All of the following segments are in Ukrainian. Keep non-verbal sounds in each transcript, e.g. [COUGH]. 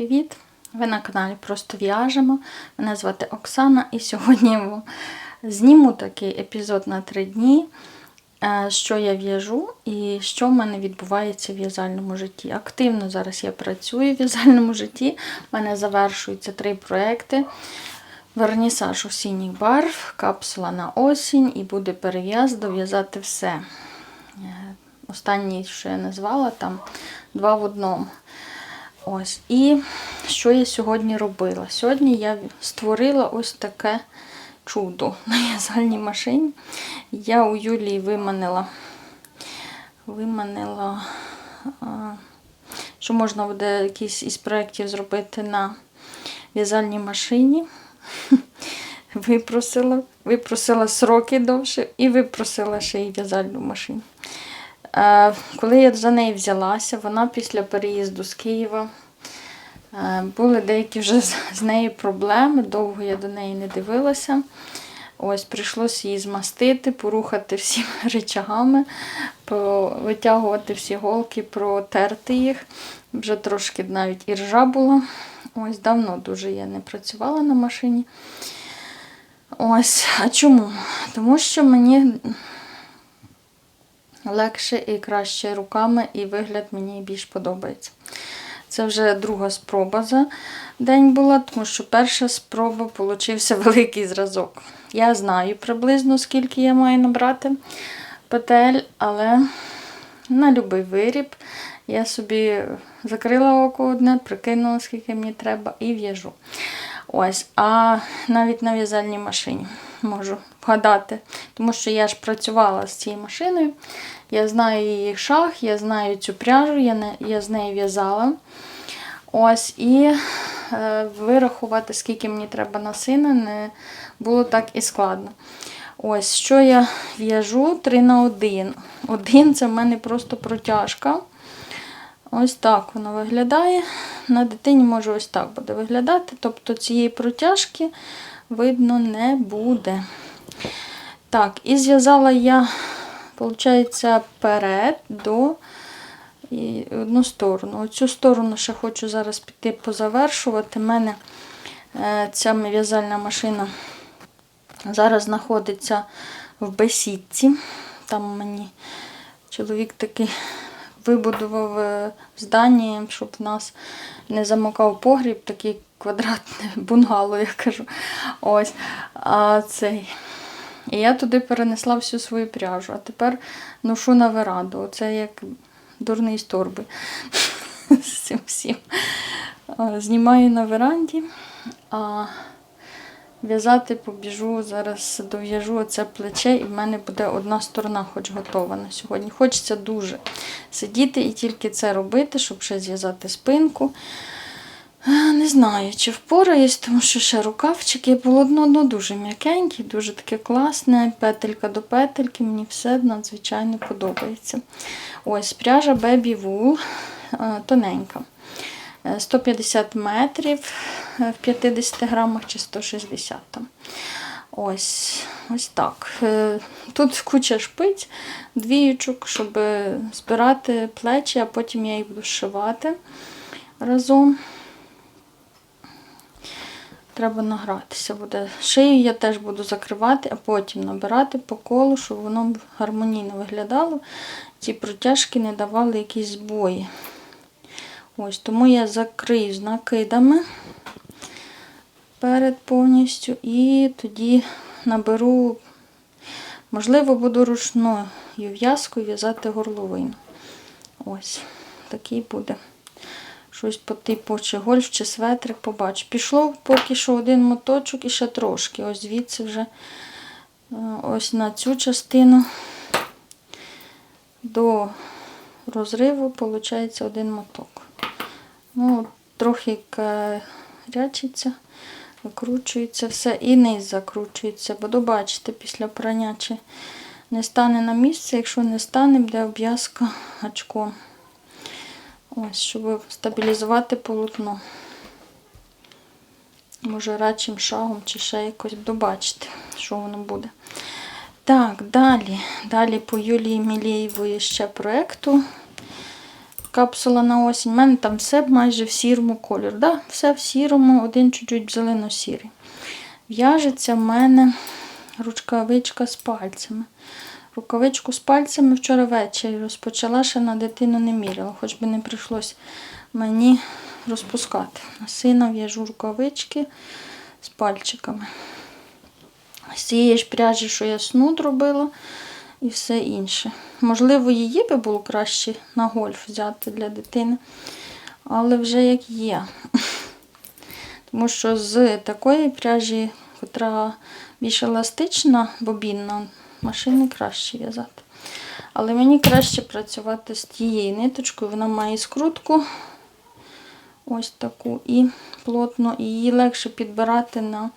привіт! Ви на каналі Просто В'яжемо. Мене звати Оксана, і сьогодні зніму такий епізод на три дні, е, що я в'яжу і що в мене відбувається в в'язальному житті. Активно зараз я працюю в в'язальному житті. У мене завершуються три проекти. Вернісаж осінніх барв, капсула на осінь і буде перев'яз, дов'язати все. Е, Останній, що я назвала, там два в одному. Ось. І що я сьогодні робила? Сьогодні я створила ось таке чудо [LAUGHS] на в'язальній машині. Я у Юлії виманила, виманила, що можна буде якийсь із проєктів зробити на в'язальній машині. [LAUGHS] Випросила, випросила сроки довше і випросила ще й в'язальну машину. Е, Коли я за неї взялася, вона після переїзду з Києва е, були деякі вже з- нею проблеми, довго я до неї не дивилася. Ось прийшлося її змастити, порухати всіма [LAUGHS] речагами, витягувати всі голки, протерти їх. Вже трошки навіть і ржа була. Ось давно дуже я не працювала на машині. Ось, а чому? Тому що мені легше і краще руками, і вигляд мені більш подобається. Це вже друга спроба за день була, тому що перша спроба получився [LAUGHS] великий зразок. Я знаю приблизно, скільки я маю набрати петель, але на будь-який виріб я собі закрила око одне, прикинула, скільки мені треба, і в'яжу. Ось, а навіть на в'язальній машині можу вгадати, тому що я ж працювала з цією машиною. Я знаю її шах, я знаю цю пряжу, я, не, я з нею в'язала. Ось, і е, вирахувати, скільки мені треба на сина, не було так і складно. Ось, що я в'яжу 3 на 1. Один це в мене просто протяжка. Ось так воно виглядає. На дитині може ось так буде виглядати. Тобто цієї протяжки видно не буде. Так, і зв'язала я, виходить, перед до і одну сторону. Оцю сторону ще хочу зараз піти позавершувати. У мене е, ця в'язальна машина зараз знаходиться в бесідці. Там мені чоловік такий вибудував е, здання, щоб в нас не замокав погріб, такий квадратне [LAUGHS] бунгало, я кажу. Ось. А цей. І я туди перенесла всю свою пряжу. А тепер ношу на веранду. Оце як дурний з торби. [LAUGHS] З цим всім. Знімаю на веранді. А в'язати побіжу, зараз дов'яжу оце плече, і в мене буде одна сторона хоч готова на сьогодні. Хочеться дуже сидіти і тільки це робити, щоб ще зв'язати спинку. Е, Не знаю, чи впораюсь, тому що ще рукавчики полотно ну, дуже м'якеньке, дуже таке класне. Петелька до петельки, мені все надзвичайно подобається. Ось пряжа Baby Wool е, тоненька. Е, 150 метрів е, в 50 грамах чи 160 там. Ось, ось так. Е, Тут куча шпиць, двіючок, щоб збирати плечі, а потім я їх буду зшивати разом. Треба награтися буде. Шию я теж буду закривати, а потім набирати по колу, щоб воно гармонійно виглядало. Ці протяжки не давали якісь збої. Ось, тому я закрию з накидами перед повністю і тоді наберу, можливо, буду ручною в'язкою в'язати горловину. Ось, такий буде. Щось по типу чи гольф, чи светрик, побачу. Пішло поки що один моточок і ще трошки. Ось звідси вже е, ось на цю частину до розриву виходить один моток. Ну, трохи рячиться, викручується все і низ закручується. Буду бачити після прання, чи не стане на місце. Якщо не стане, буде обв'язка гачком. Ось, щоб стабілізувати полотно. Може, радшим шагом чи ще якось буду бачити, що воно буде. Так, далі. Далі по Юлії Мілєєвої ще проєкту. капсула на осінь. У мене там все майже в сірому кольорі. Да? Все в сірому, один чуть-чуть зелено-сірий. В'яжеться в мене рукавичка з пальцями. Рукавичку з пальцями вчора ввечері розпочала, ще на дитину не міряла, хоч би не прийшлось мені розпускати. На сина в'яжу рукавички з пальчиками. З цієї ж пряжі, що я снуд робила, і все інше. Можливо, її би було краще на гольф взяти для дитини, але вже як є. Тому що з такої пряжі, котра більш еластична, бобінна, машини краще в'язати. Але мені краще працювати з тією ниточкою, вона має скрутку ось таку і плотно, і її легше підбирати на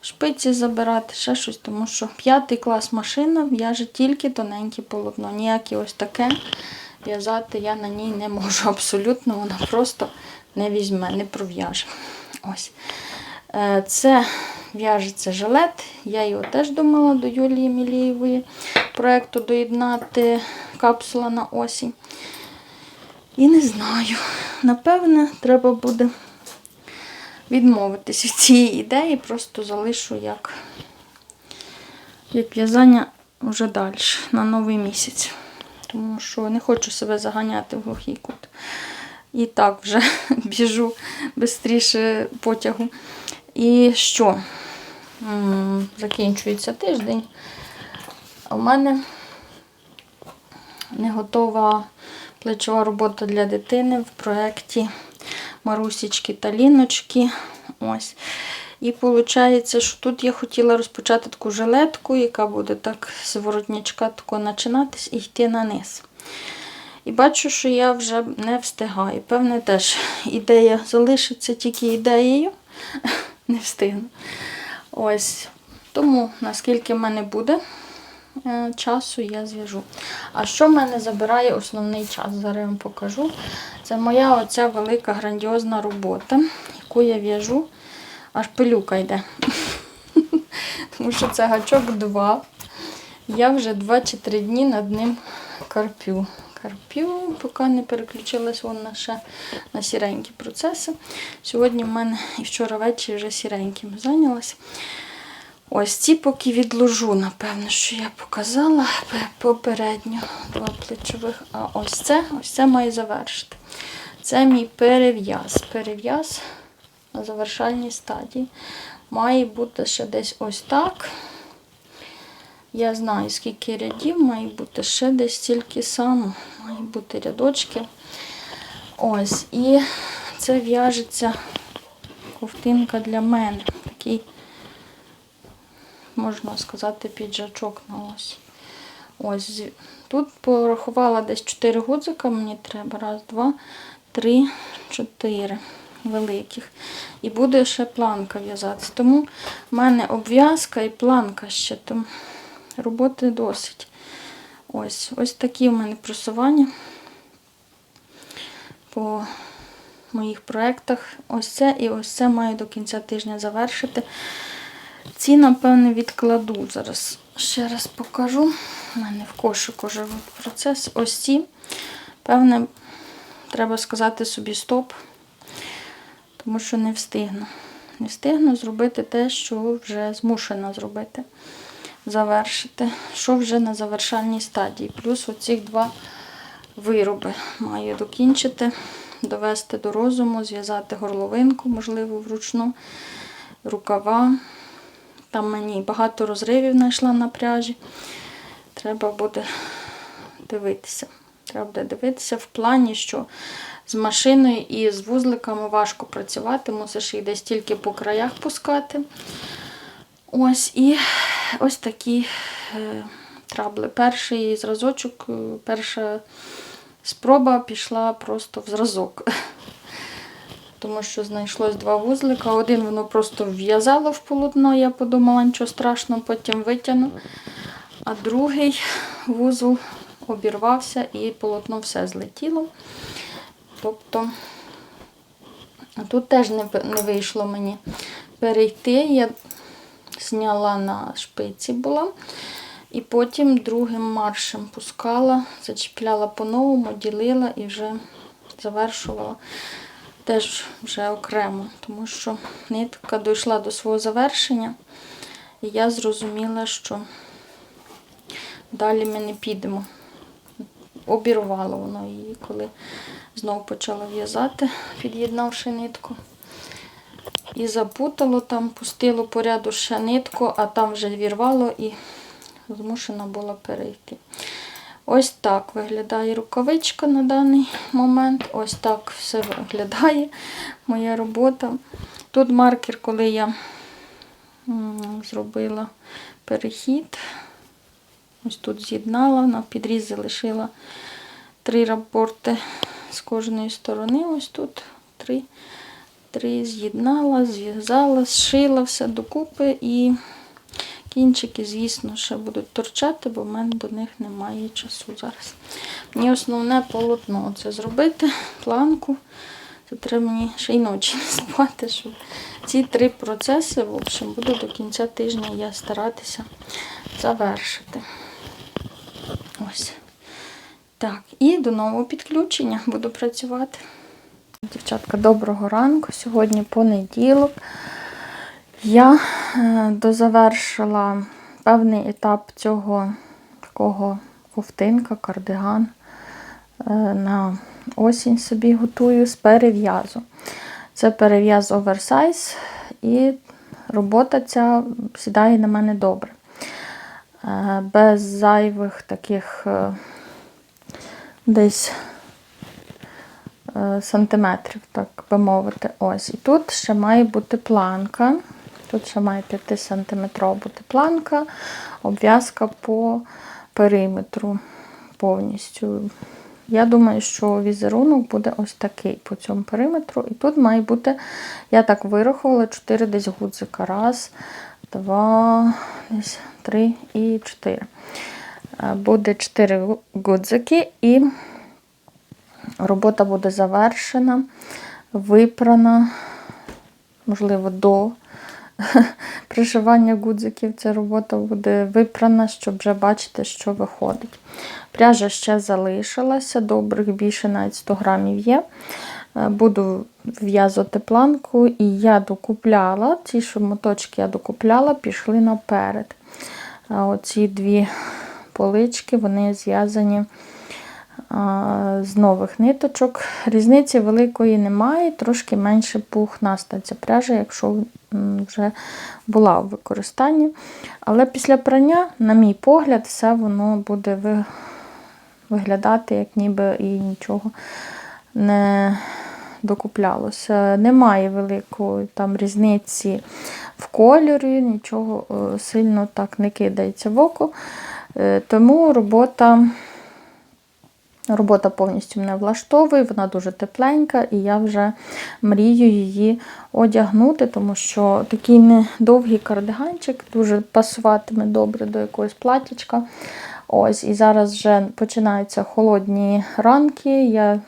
шпиці, забирати, ще щось, тому що п'ятий клас машина в'яже тільки тоненьке полотно. Ніяке ось таке в'язати я на ній не можу абсолютно, вона просто не візьме, не пров'яже. Ось. Е, Це в'яжеться жилет. Я його теж думала до Юлії Мілієвої проєкту доєднати капсула на осінь. І не знаю. Напевне, треба буде відмовитись від цієї ідеї, просто залишу як, як в'язання вже далі, на новий місяць. Тому що не хочу себе заганяти в глухий кут. І так вже [LAUGHS] біжу швидше потягу. І що? Закінчується тиждень. В мене не готова плечова робота для дитини в проєкті Марусічки та Ліночки. Ось. І виходить, що тут я хотіла розпочати таку жилетку, яка буде так з воротничка тако починатись і йти на низ. І бачу, що я вже не встигаю. Певне, теж ідея залишиться тільки ідеєю. Не встигну. Ось. Тому, наскільки в мене буде е, часу, я зв'яжу. А що в мене забирає основний час? Зараз я вам покажу. Це моя оця велика грандіозна робота, яку я в'яжу. Аж пилюка йде. [LAUGHS] Тому що це гачок 2. Я вже 2 чи 3 дні над ним карпю. Карпю, поки не переключилась вон на ще на сіренькі процеси. Сьогодні в мене і вчора ввечері вже сіреньким зайнялась. Ось ці поки відложу, напевно, що я показала попередньо два плечових. А ось це, ось це маю завершити. Це мій перев'яз. Перев'яз на завершальній стадії. Має бути ще десь ось так. Я знаю, скільки рядів, має бути ще десь стільки само. Має бути рядочки. Ось. І це в'яжеться ковтинка для мене. Такий, можна сказати, піджачок на ось. Ось. Тут порахувала десь 4 гудзика, мені треба. Раз, два, три, чотири великих. І буде ще планка в'язатися. Тому в мене обв'язка і планка ще. Тому роботи досить. Ось ось такі в мене просування по моїх проєктах. Ось це і ось це маю до кінця тижня завершити. Ці, напевне, відкладу. Зараз ще раз покажу. У мене в кошику живе процес. Ось ці. Певне, треба сказати собі стоп, тому що не встигну. Не встигну зробити те, що вже змушена зробити завершити, що вже на завершальній стадії. Плюс оці два вироби маю докінчити, довести до розуму, зв'язати горловинку, можливо, вручну, рукава. Там мені багато розривів знайшла на пряжі. Треба буде дивитися. Треба буде дивитися в плані, що з машиною і з вузликами важко працювати, мусиш їх десь тільки по краях пускати. Ось і ось такі е, трабли. Перший зразочок, е, перша спроба пішла просто в зразок. [LAUGHS] Тому що знайшлось два вузлика. Один воно просто в'язало в полотно, я подумала, нічого страшного, потім витягну. А другий вузол обірвався і полотно все злетіло. Тобто тут теж не вийшло мені перейти. Я зняла на шпиці була. І потім другим маршем пускала, зачіпляла по-новому, ділила і вже завершувала теж вже окремо, тому що нитка дійшла до свого завершення, і я зрозуміла, що далі ми не підемо. Обірвало воно її, коли знову почала в'язати, під'єднавши нитку. І запутало там, пустило по ряду ще нитку, а там вже вірвало і змушена була перейти. Ось так виглядає рукавичка на даний момент. Ось так все виглядає моя робота. Тут маркер, коли я зробила перехід, ось тут з'єднала, на підріз залишила три рапорти з кожної сторони. Ось тут три. Три з'єднала, зв'язала, зшила все докупи і кінчики, звісно, ще будуть торчати, бо в мене до них немає часу зараз. Мені основне полотно це зробити, планку. Це треба мені ще й ночі [LAUGHS] не спати, щоб ці три процеси, в общем, буду до кінця тижня я старатися завершити. Ось. Так, і до нового підключення буду працювати. Дівчатка, доброго ранку. Сьогодні понеділок. Я е, дозавершила певний етап цього такого ковтинка, кардиган. Е, На осінь собі готую з перев'язу. Це перев'яз оверсайз, і робота ця сідає на мене добре. Е, Без зайвих таких десь сантиметрів, так би мовити. Ось. І тут ще має бути планка. Тут ще має 5 сантиметрова бути планка, обв'язка по периметру повністю. Я думаю, що візерунок буде ось такий по цьому периметру. І тут має бути, я так вирахувала, 4 десь гудзика. Раз, два, десь три і чотири. Е, Буде 4 гудзики і робота буде завершена, випрана, можливо, до [LAUGHS] пришивання гудзиків ця робота буде випрана, щоб вже бачити, що виходить. Пряжа ще залишилася, добрих більше навіть 100 грамів є. Е, Буду в'язати планку, і я докупляла, ці що моточки я докупляла, пішли наперед. Оці дві полички, вони зв'язані з нових ниточок. Різниці великої немає, трошки менше пухнаста ця пряжа, якщо вже була в використанні. Але після прання, на мій погляд, все воно буде виглядати, як ніби і нічого не докуплялося. Немає великої там різниці в кольорі, нічого е, сильно так не кидається в око. Е, Тому робота. Робота повністю мене влаштовує, вона дуже тепленька, і я вже мрію її одягнути, тому що такий недовгий кардиганчик дуже пасуватиме добре до якогось платічка. Ось, і зараз вже починаються холодні ранки. Я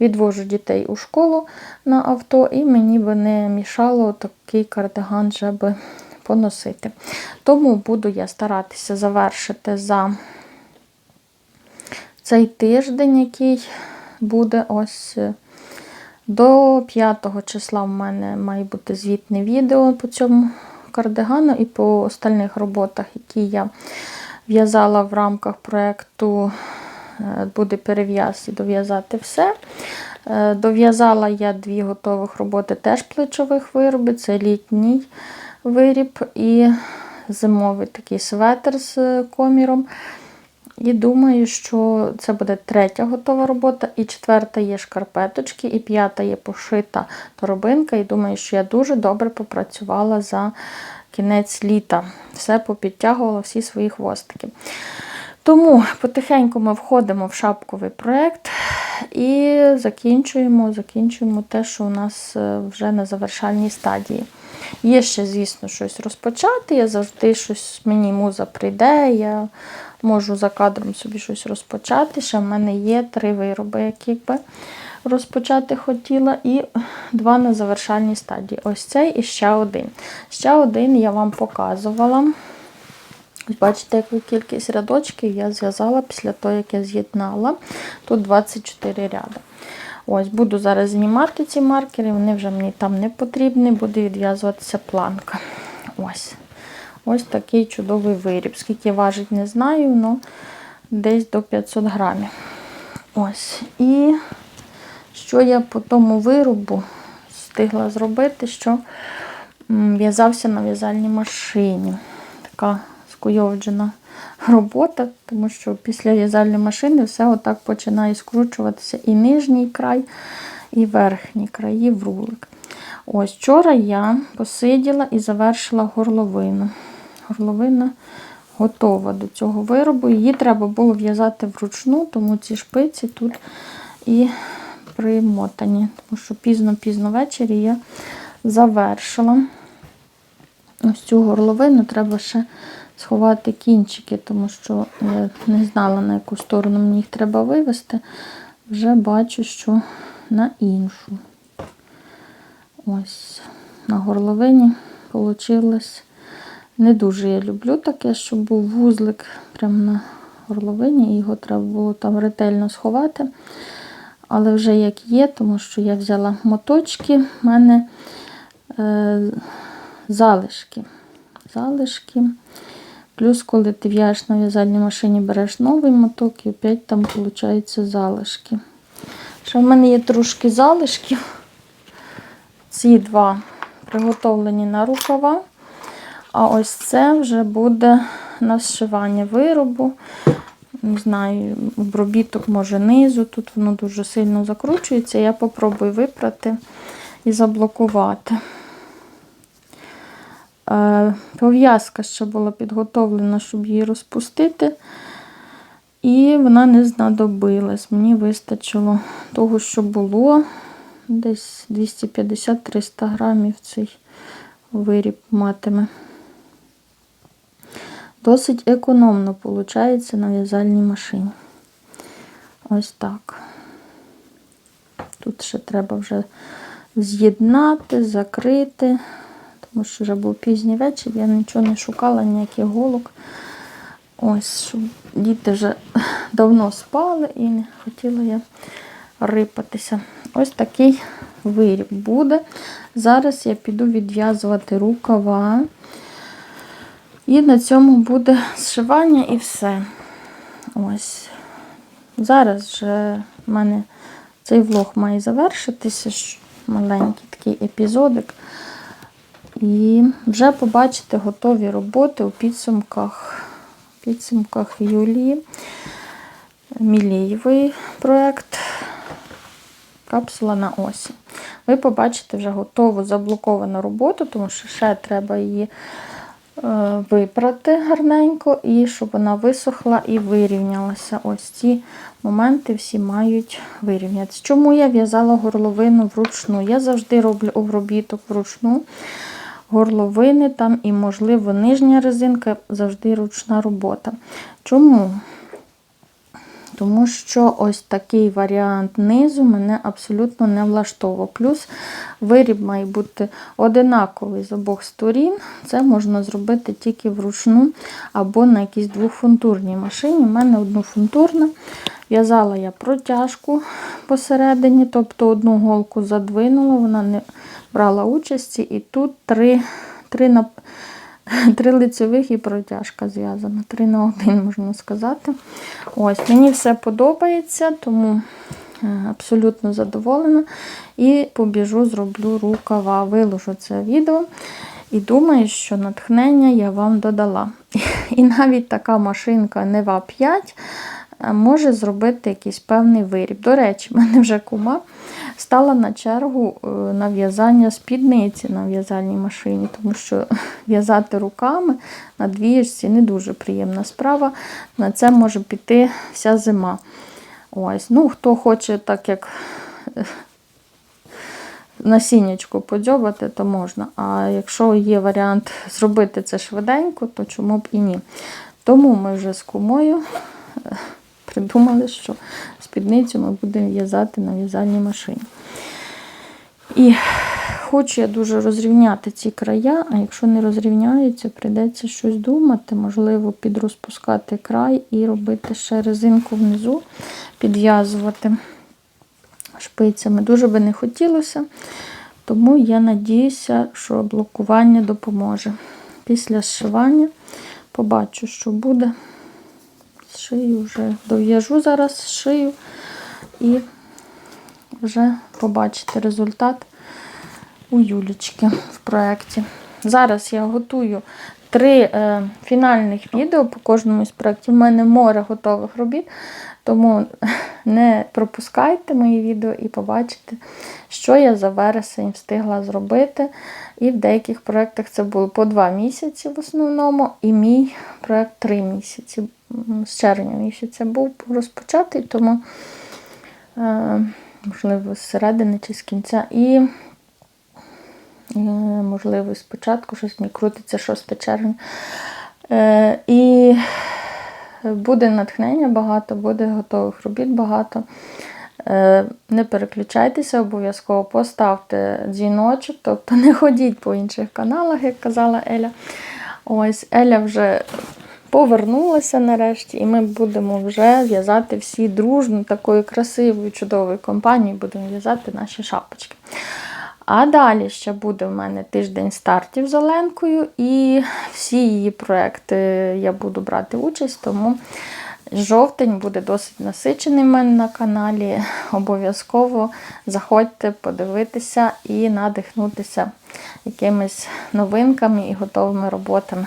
відвожу дітей у школу на авто, і мені би не мішало такий кардиган вже би поносити. Тому буду я старатися завершити за цей тиждень, який буде ось е, до 5 числа в мене має бути звітне відео по цьому кардигану і по остальних роботах, які я в'язала в рамках проєкту е, буде перев'яз і дов'язати все. Е, Дов'язала я дві готових роботи теж плечових виробів. Це літній виріб і зимовий такий светр з коміром. І думаю, що це буде третя готова робота, і четверта є шкарпеточки, і п'ята є пошита торобинка. І думаю, що я дуже добре попрацювала за кінець літа. Все попідтягувала всі свої хвостики. Тому потихеньку ми входимо в шапковий проєкт і закінчуємо, закінчуємо те, що у нас е, вже на завершальній стадії. Є ще, звісно, щось розпочати. Я завжди щось мені муза прийде. Я можу за кадром собі щось розпочати. Ще в мене є три вироби, які би розпочати хотіла, і два на завершальній стадії. Ось цей і ще один. Ще один я вам показувала. Бачите, яку кількість рядочків я зв'язала після того, як я з'єднала. Тут 24 ряди. Ось, буду зараз знімати ці маркери, вони вже мені там не потрібні, буде відв'язуватися планка. Ось. Ось такий чудовий виріб. Скільки важить, не знаю, але десь до 500 грамів. Ось. І що я по тому виробу встигла зробити, що в'язався на в'язальній машині. Така скуйовджена робота, тому що після в'язальної машини все отак починає скручуватися і нижній край, і верхній краї в рулик. Ось вчора я посиділа і завершила горловину. Горловина готова до цього виробу. Її треба було в'язати вручну, тому ці шпиці тут і примотані. Тому що пізно-пізно ввечері я завершила. Ось цю горловину треба ще сховати кінчики, тому що я не знала, на яку сторону мені їх треба вивести. Вже бачу, що на іншу. Ось на горловині вийшло. Не дуже я люблю таке, щоб був вузлик прямо на горловині, його треба було там ретельно сховати. Але вже як є, тому що я взяла моточки, в мене е, залишки. Залишки. Плюс, коли ти в'яжеш на в'язальній машині, береш новий моток і опять там виходить залишки. Ще в мене є трошки залишків. Ці два приготовлені на рукава. А ось це вже буде на зшивання виробу. Не знаю, обробіток може низу. Тут воно дуже сильно закручується. Я попробую випрати і заблокувати. Е, Пов'язка ще була підготовлена, щоб її розпустити. І вона не знадобилась. Мені вистачило того, що було. Десь 250-300 грамів цей виріб матиме. Досить економно виходить на в'язальній машині. Ось так. Тут ще треба вже з'єднати, закрити, тому що вже був пізній вечір, я нічого не шукала, ніяких голок. Ось, щоб діти вже [LAUGHS] давно спали і не хотіла я рипатися. Ось такий виріб буде. Зараз я піду відв'язувати рукава. І на цьому буде зшивання і все. Ось. Зараз вже в мене цей влог має завершитися. Маленький такий епізодик. І вже побачите готові роботи у підсумках, підсумках Юлії. Мілієвий проєкт Капсула на осінь. Ви побачите вже готову заблоковану роботу, тому що ще треба її е, випрати гарненько, і щоб вона висохла і вирівнялася. Ось ці моменти всі мають вирівнятися. Чому я в'язала горловину вручну? Я завжди роблю обробіток вручну. Горловини там і, можливо, нижня резинка завжди ручна робота. Чому? Тому що ось такий варіант низу мене абсолютно не влаштовував. Плюс виріб має бути одинаковий з обох сторін. Це можна зробити тільки вручну або на якійсь двохфунтурній машині. У мене однофунтурна. В'язала я протяжку посередині, тобто одну голку задвинула, вона не брала участі. І тут три, три, на, [LAUGHS] три лицевих і протяжка зв'язана. Три на один, можна сказати. Ось, Мені все подобається, тому е, абсолютно задоволена. І побіжу, зроблю рукава, виложу це відео. І думаю, що натхнення я вам додала. [LAUGHS] І навіть така машинка Нева 5 е, може зробити якийсь певний виріб. До речі, в мене вже кума стала на чергу е, на в'язання спідниці на в'язальній машині, тому що [LAUGHS] в'язати руками на двіжці не дуже приємна справа. На це може піти вся зима. Ось, ну, Хто хоче, так як е, насіннячку подзьобати, то можна. А якщо є варіант зробити це швиденько, то чому б і ні. Тому ми вже з кумою е, придумали, що спідницю ми будемо в'язати на в'язальній машині. І хочу я дуже розрівняти ці края, а якщо не розрівняються, прийдеться щось думати, можливо, підрозпускати край і робити ще резинку внизу, підв'язувати, шпицями. Дуже би не хотілося, тому я надіюся, що блокування допоможе. Після зшивання побачу, що буде. Шию вже дов'яжу зараз шию і вже побачите результат у Юлічки в проєкті. Зараз я готую три е, фінальних відео по кожному із проєктів. У мене море готових робіт, тому [LAUGHS] не пропускайте мої відео і побачите, що я за вересень встигла зробити. І в деяких проєктах це було по два місяці в основному, і мій проєкт три місяці. З червня місяця був розпочатий, тому, е, можливо, з середини чи з кінця. І Е, можливо, спочатку щось мені крутиться 6 червня. Е, і буде натхнення багато, буде готових робіт багато. Не переключайтеся, обов'язково поставте дзвіночок, тобто не ходіть по інших каналах, як казала Еля. Ось Еля вже повернулася нарешті, і ми будемо вже в'язати всі дружно, такою красивою, чудовою компанією, будемо в'язати наші шапочки. А далі ще буде в мене тиждень стартів з Оленкою, і всі її проекти я буду брати участь, тому жовтень буде досить насичений в мене на каналі. Обов'язково заходьте подивитися і надихнутися якимись новинками і готовими роботами.